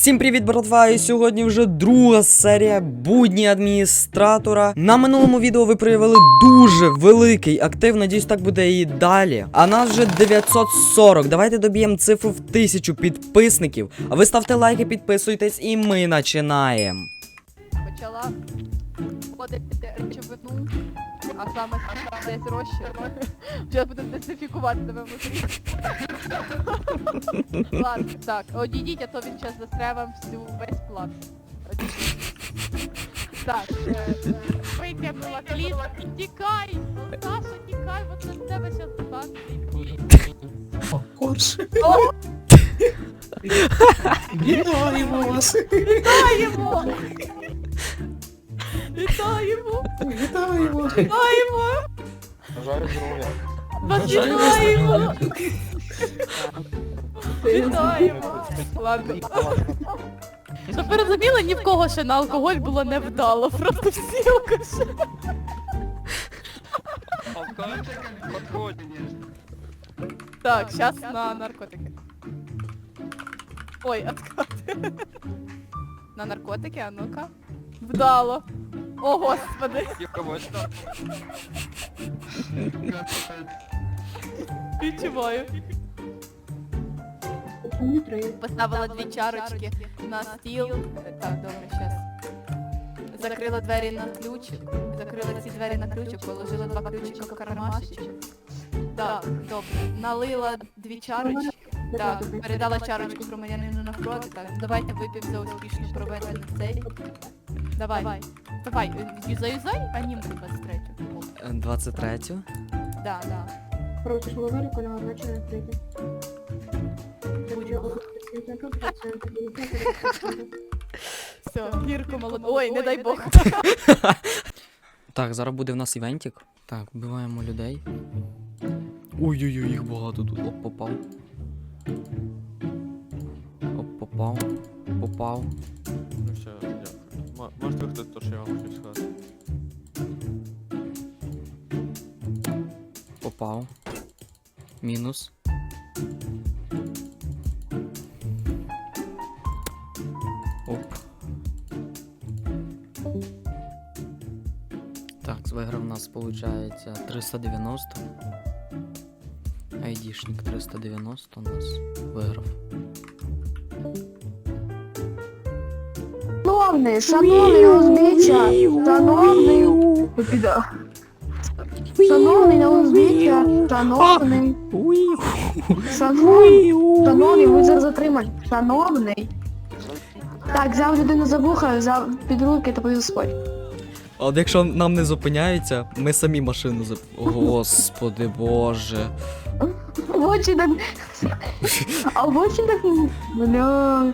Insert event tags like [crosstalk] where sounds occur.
Всім привіт, братва! І сьогодні вже друга серія будні адміністратора. На минулому відео ви проявили дуже великий актив. Надіюсь, так буде і далі. А нас вже 940. Давайте доб'ємо цифру в тисячу підписників. А ви ставте лайки, підписуйтесь, і ми починаємо. почала вводити речовину, а саме десь розчин. Вже буде дезінфікувати тебе внутрі. Ладно, так, одійдіть, а то він зараз засре вам всю весь план. Так, е, е, вийти була кліт. Тікай! Саша, тікай, це з тебе зараз так Корж. Вітаємо вас! Вітаємо! Вітаємо! Вітаємо! Вітаємо! Бажаю здоров'я. Вас вітаємо! Вітаємо! Ладно. Щоб ви розуміли, ні в кого ще на алкоголь було не вдало. Просто всі алкаші. Подходь. Так, зараз на наркотики. Ой, откати. На наркотики, а ну-ка. Вдало. О, господи. Відчуваю. Поставила дві чарочки на стіл. Так, добре, щас. Закрила двері на ключик. Закрила ці двері на ключик, положила два ключика в кармашечок. Так, добре. Налила дві чарочки. Так, передала чарочку громадянину навпроти. Так, давайте вип'ємо за успішно проведений цей. Давай. Давай, е, заюзай аніму 23. 23. Да, да. Проти голови кольору вечора прийде. Все, гірко молодо. Ой, не дай Бог. [laughs] Так, зараз буде в нас івентик. Так, вбиваємо людей. Ой-ой-ой, їх багато тут. Оп, попав. Оп, попав. Попав. Ну все, дякую. М- Можете хтось то, що я вам хочу сказати. Попав. Мінус. Оп. Так, виграв у нас получається 390. Айдішник 390 у нас виграв. Шановний, шановний узбіччя, шановний, шановний на узбіччя, шановний, шановний, шановний, ви зараз затримані, шановний. Так, взяв людину за вуха, взяв під руки та повів спать. А от якщо нам не зупиняються, ми самі машину зап... Господи боже. В очі так... А в очі так... Бля...